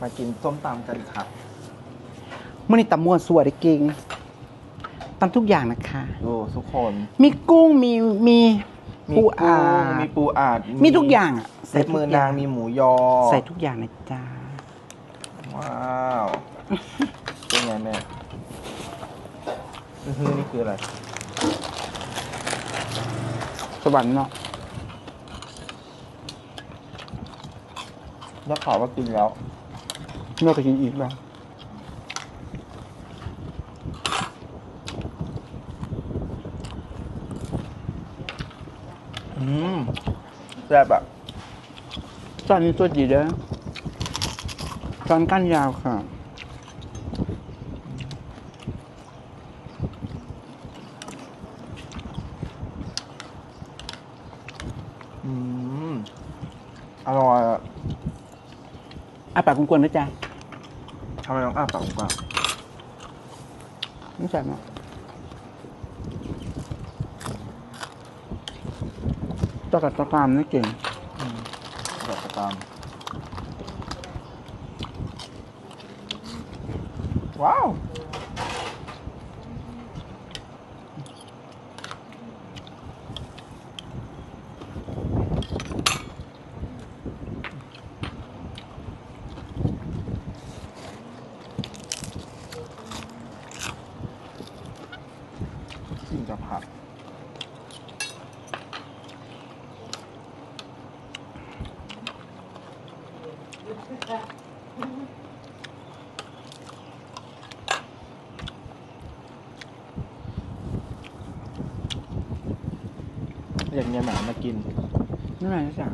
มากินส้มตำกันค่ะเมื่อนี้ตำมั่วสัวได้เก่งตำทุกอย่างนะคะ ดูทุกคน มีกุ้งมีมีมีปูอากุ้งมีปูอาดมีทุกอย่างอะเซ็ตมือนางมีหมูยอ ใส่ทุกอย่างนะจ๊ะว้าวเป็นไงแม่อื้อหือนี่คืออะไร สวรรค์เนาะแล้วข่าวว่ากินแล้วเนื้อก็กินอีกแล้วอืมแซ่บอะตอนนี้ตัวดีเด้อตอนก้านยาวค่ะอืมอร่อยอะอาปากกวนๆนะจ๊ะทำ ไมต้องอ้าปากกว้างไม่ใช่เนาะตะกัดตะกรามนี่เก่งอืมแบบตามว้าว สิ่งกับผัก อย่างเงี้ยหมามากินนี่ไหมจ๊ะ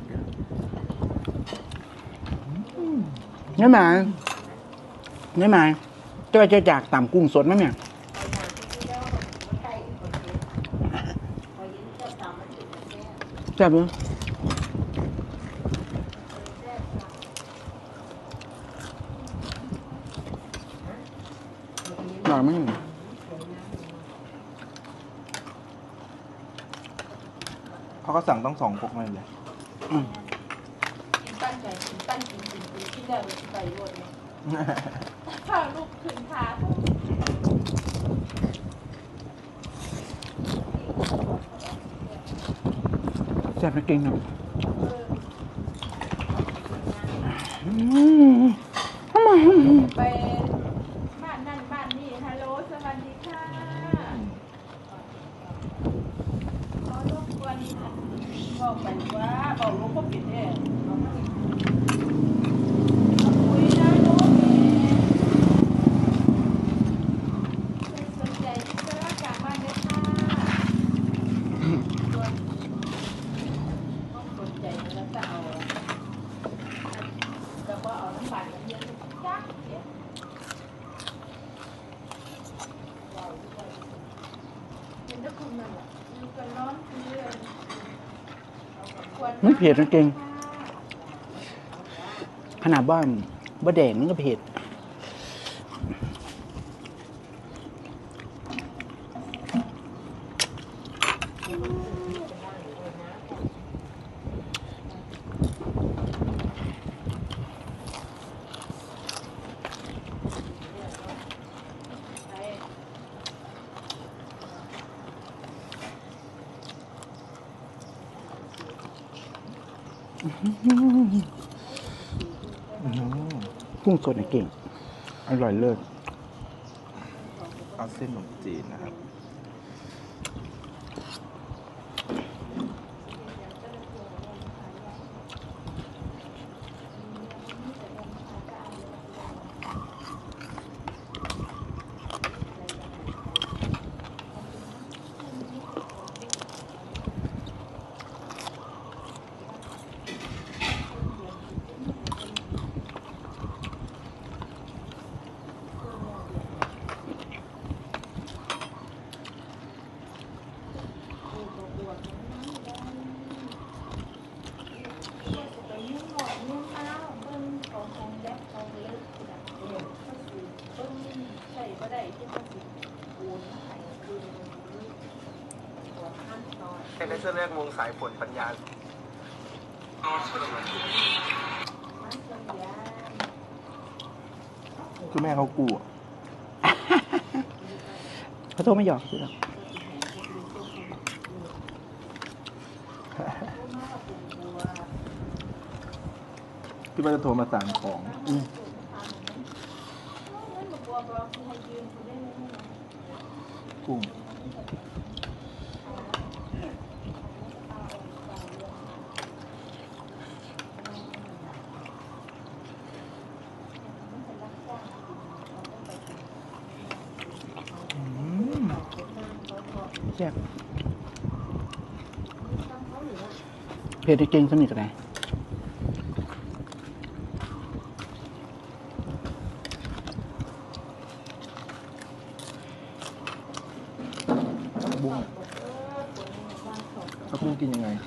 นี่ไหมนี่ไหมตัวจะจากต่ำกุ้งสดไหมเนี่ยแซ่บเลยหน่อยไหม เขาก็สั่งต้องสองพวกมาเลยอืมตั้งใจกินตั้งกินกินกินกินแล้วเลยไปรวดเลยถ้าลูกขึ้นพาปุ๊บแซ่บนะเก่งเนาะ เออ อืมทำไม ไปบ้านนั่นบ้านนี่ฮัลโหลสวัสดีค่ะขอรบกวนบอกไปว่าบอกลูกก็ปิดเนี่ยบอกมาคุยได้ลูกสนใจที่จะรักษาบ้านด้วยค่ะส่วนต้องสนใจแล้วจะเอาแล้วก็เอาน้ำบาดกับเยอะจักเดี๋ยว เห็นแต่คุณนั่นแหละอยู่กันร้อนคือเรื่องเอากับควน ไม่เผ็ดจริงขนาดบ้านบะแดงมันก็เผ็ด กุ้งสดนะเก่ง อร่อยเลิศ เอาเส้นขนมจีนนะครับ ไปยุ่งหน่อยยุ่งเอาเบิ่งเขาคงแดก เขาเลิกแบบเขาสิเบิ่งใส่บ่ได้ที่เขาสิโอนให้คือหัวขั้นตอนเป็นเสื้อเรียกวงสายฝนปัญญามันสัญญาณคือแม่เขากูอะเขาโทรไม่หยอกสิหรอก ที่ว่าจะโทรมาสั่งของอืมกุ้งอืมแซ่บเพจจริงสนิทกันไหน บุ้งแล้วกุ้ง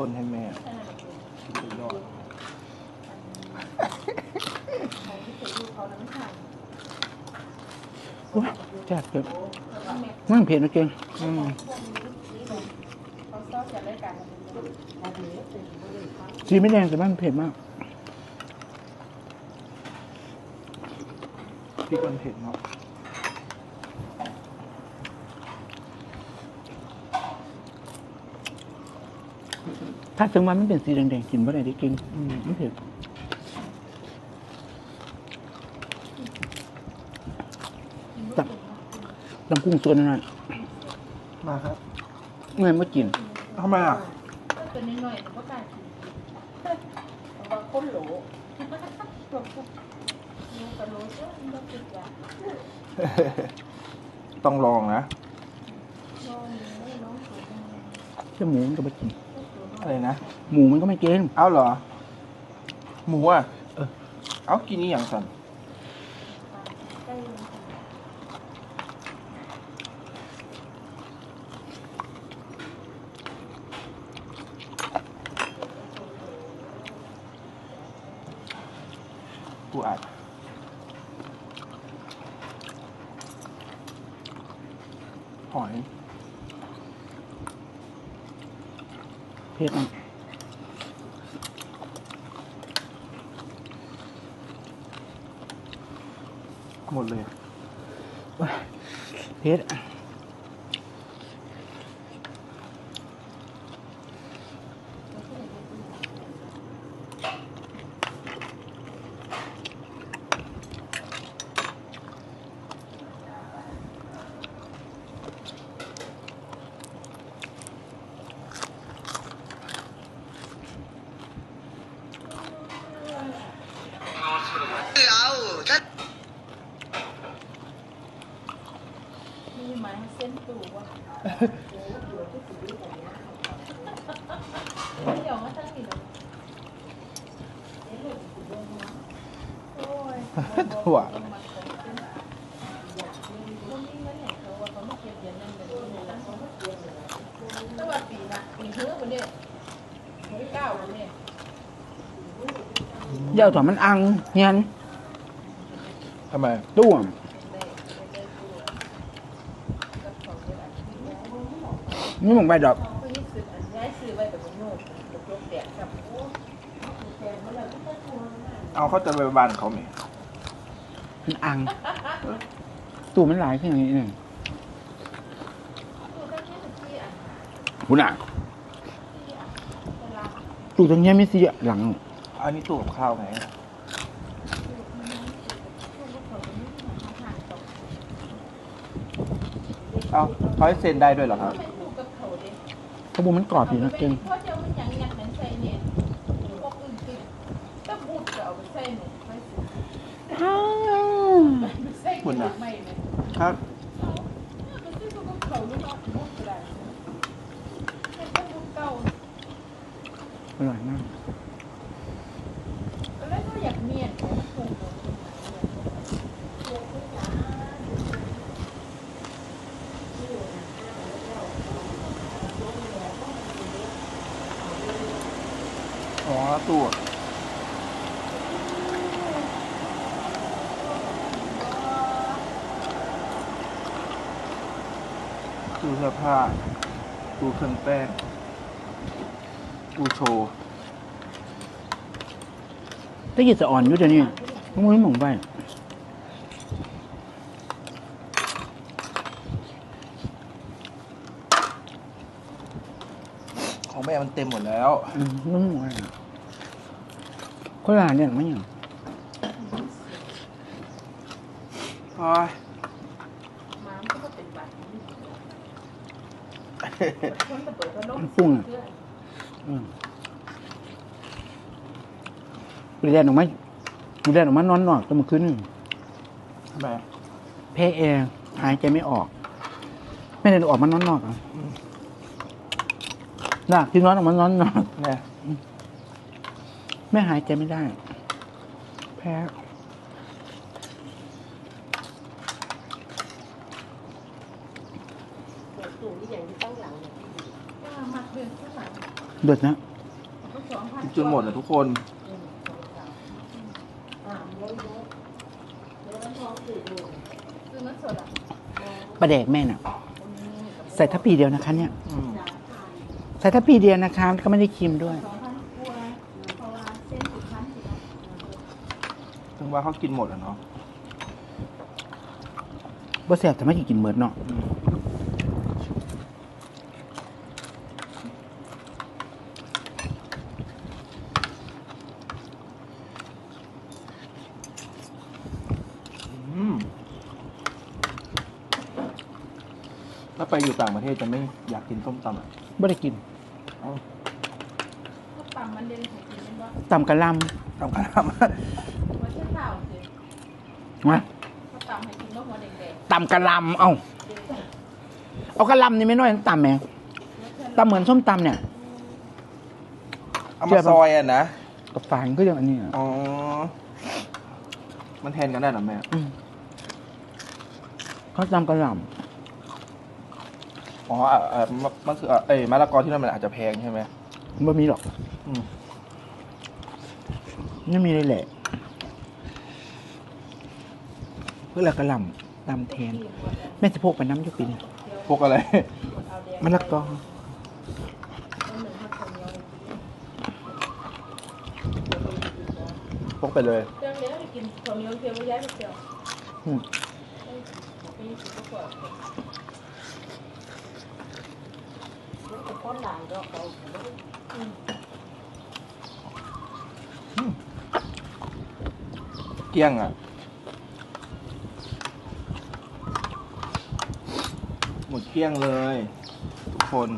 ต้นให้แม่สุดยอดของที่เคยดูเขาน้ำขังโอ้ยแซ่บเกินมันเผ็ดนะเก่งอืมาชอบจะได้กันสีไม่แดงแต่มันเผ็ดมากพริกมันเผ็ดเนาะ ถ้าถึงวันมันเป็นสีแดงๆกินบ่ได้ได้กินอืมมันเผ็ดตับลำกุ้งส่วนนั้นมาครับเมื่อมากินทำไมอะตัวน้อยๆมันก็กล้ากินบางคนโหลตัวปุ๊บดูกระโหลเยอะมันก็ติดยาต้องลองนะน้องไม่น้องสูงเจ้าหมูมันก็ไม่กิน อะไรนะ หมูมันก็ไม่กิน เอาเหรอ หมูอะ เออ เอากินนี่อย่างสันใกล้ กูอัดหอย เผ็ดอะ หมดเลยเผ็ดะ มีไม้เส้นตูว่ะเดี๋ยวมาตั้งกี่ดอกโอ้ย ถั่วสวัสดีนะปีเฮือวันนี้วันที่เก้าวันนี้เดี๋ยวถอนมันอังเฮียนทำไมต้วม นี่มองไปดอกเพิ่งนี้ซื้ออันย้ายซื้อไว้แบบโน่ตกลงแดดกับโอ้แดดมาแล้วก็ต้องทัวร์นะเอาเขาจะไปบ้านเขาไหมมันอัง ตู้มันหลายขึ้นอย่างนี้หนึ่งตู้ตั้งที่สิบสี่อะคุณอะที่อะเวลาตู้ตรงนี้ไม่เสียหลัง อันนี้ตู้กับข้าวไงตู้ก็เขาจะไม่มีอาหารตกเอาเขาให้เซ็นได้ด้วยเหรอครับ ไม่ตู้กับเขาเด้ ขบุมันกรอบอยู่นะเก่งเพราะเดี๋ยวมันยังยัดมันใส่เนี่ยพวกอื่นติดถ้าบูดก็เอาไปใส่หนูไปใส่กินไม่เนี่ย ครับ มันซื้อตู้กับเขาลูกน้องบูดก็ได้เป็นตู้บูดเก่า อร่อยมาก แล้วก็อยากเมียนแต่ถูก อ๋อตู้ ตู้เสื้อผ้าตู้เครื่องแป้งตู้โชว์ตะกี้จะอ่อนอยู่เดี๋ยวนี้มันไม่หมองไปของแม่มันเต็มหมดแล้วอืมมันหมองไปคนละเนี่ยไม่ยังโอ้ย ม้ามก็เป็นบัตรคนจะเปิดพัดลม มัน ฟุ้งอะเพื่อนอืมไปเรียนออกมาไปเรียนออกมานอนนอกตั้งเมื่อคืนนึงทำไมเพเอหายใจไม่ออก ไม่ได้ออกมานอนนอกอะน่ะที่นอนออกมานอนนอกเนี่ยไม่หายใจไม่ได้ แพ้ เปิดตู้นี่อย่างที่ตั้งหลังเนี่ยก็มัดเดือนข้างหลังเดือดนะก็สองพันจนหมดเลยทุกคนอ่าเยอะเยอะเดี๋ยวมันท้องอืดอยู่คือเงินสดอะประเดกแม่น่ะ ใส่ทัพพีเดียวนะคะ เนี่ยอืมสามพันใส่ทัพพีเดียวนะคะก็ไม่ได้คิมด้วยสองพันกว่าเพราะว่าเส้นสิบพันสิบพันถึงว่าเขากินหมดอะเนาะบ่แสบแต่ไม่กินเหมือนเนาะ อืมถ้าไป อยู่ต่างประเทศจะไม่อยากกินส้มตำอะบ่ได้กินเอ้าก็ตำมันเด่นให้กินเป็นว่าตำกะหลตำกระทว่าเช่นเปล่าสิำมาก็ตำให้กินก็หัวแดงตำกะหลำเอ้าเอากะหลำนี่ไม่น้อยตำแหมๆตำเหมือนส้มตำเนี่ยำเอามาซอยอะนะ กับฝานก็ยังอันนี้อะอ๋อ มันแทนกันได้เหรอแม่อืมเขาตำกะหล อ๋ออะอะมะมะคือเอ้ยมะละกอที่นั่นมันอาจจะแพงใช่ไหมำบ่มีหรอกอืม ไม่มีเลยแหละเพื่อละกะหล่ำตำแทน แม่จะพกไปน้ำอยุปินพวกอะไร มะละกอพกไปเลยเรื่องนี้กินข้าวเหนียวเคี่ยวไม่ย้ายไปเคี่ยวอืม ไปยี่สิบกว่ามันจะพ้นหลายดอกเขาเกลี้ยงอะหมดเกลี้ยงเลย ทุกคน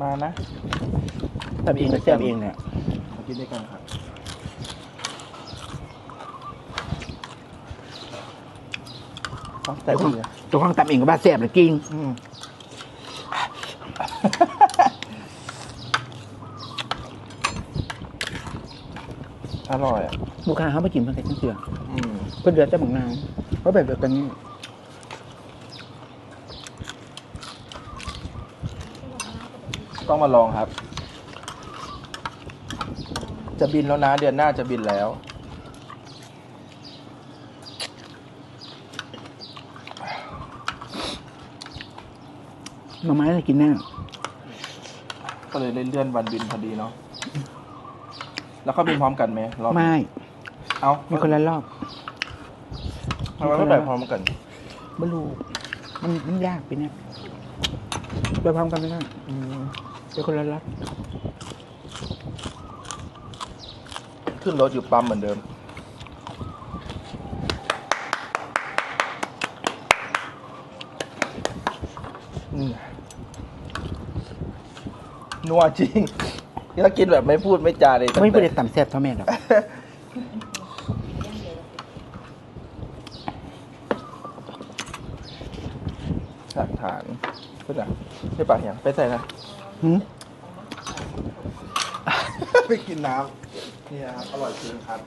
มานะตำเองก็แซ่บเองเนี่ยมากินด้วยกันครับต้องแต่ดีนะ ตัวของตำเองก็บ้าแซ่บเลยจริงอืมอร่อยอะลูกค้าเขามากินเพื่อนกันเสืออืมเพื่อนเดือดแต่บักนาวเพราะแบบเดียวกันนี่ต้องมาลองครับ จะบินแล้วนะ เดือนหน้าจะบินแล้ว หน่อไม้อะไรกินแน่ก็เลยเลื่อนวันบินพอดีเนาะแล้วเขาบินพร้อมกันไหมรอบนี้ไม่ เอามีคนละรอบทำไมไม่ไปพร้อมกันไม่รู้มันมันยากไปเนี่ยไปพร้อมกันไม่ได้อืมไปคนละรอบขึ้นรถอยู่ปั๊มเหมือนเดิม นัวจริงถ้ากินแบบไม่พูดไม่จาเลยไม่ไปตั้งได้แต่ต่ำแซ่บเท่าแม่หรอกหลักฐานเพื่อนอะใช่ปะอย่างไปใส่นะหืมไปกินน้ำนี่นะครับอร่อยจริงครับ